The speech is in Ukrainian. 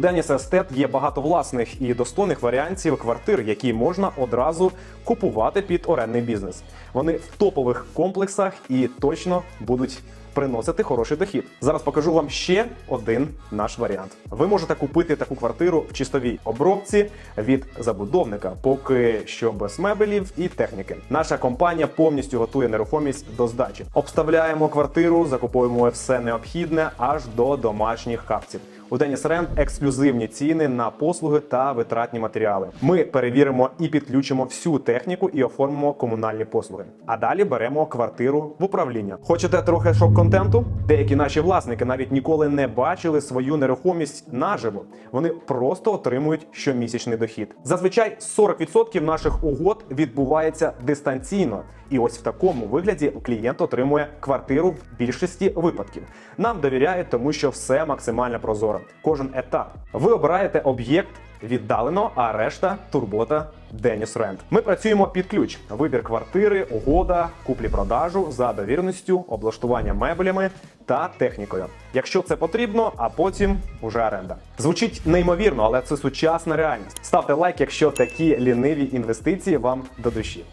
Деніс Естет є багато власних і достойних варіантів квартир, які можна одразу купувати під орендний бізнес. Вони в топових комплексах і точно будуть приносити хороший дохід. Зараз покажу вам ще один наш варіант. Ви можете купити таку квартиру в чистовій обробці від забудовника, поки що без мебелів і техніки. Наша компанія повністю готує нерухомість до здачі. Обставляємо квартиру, закуповуємо все необхідне аж до домашніх капців. У Деніс Рент ексклюзивні ціни на послуги та витратні матеріали. Ми перевіримо і підключимо всю техніку і оформимо комунальні послуги. А далі беремо квартиру в управління. Хочете трохи шок-контенту? Деякі наші власники навіть ніколи не бачили свою нерухомість наживо. Вони просто отримують щомісячний дохід. Зазвичай 40% наших угод відбувається дистанційно. І ось в такому вигляді клієнт отримує квартиру в більшості випадків. Нам довіряють, тому що все максимально прозоро. Кожен етап. Ви обираєте об'єкт віддалено, а решта турбота Деніс Рент. Ми працюємо під ключ: вибір квартири, угода, куплі-продажу за довірністю, облаштування меблями та технікою. Якщо це потрібно, а потім уже оренда. Звучить неймовірно, але це сучасна реальність. Ставте лайк, якщо такі ліниві інвестиції вам до душі.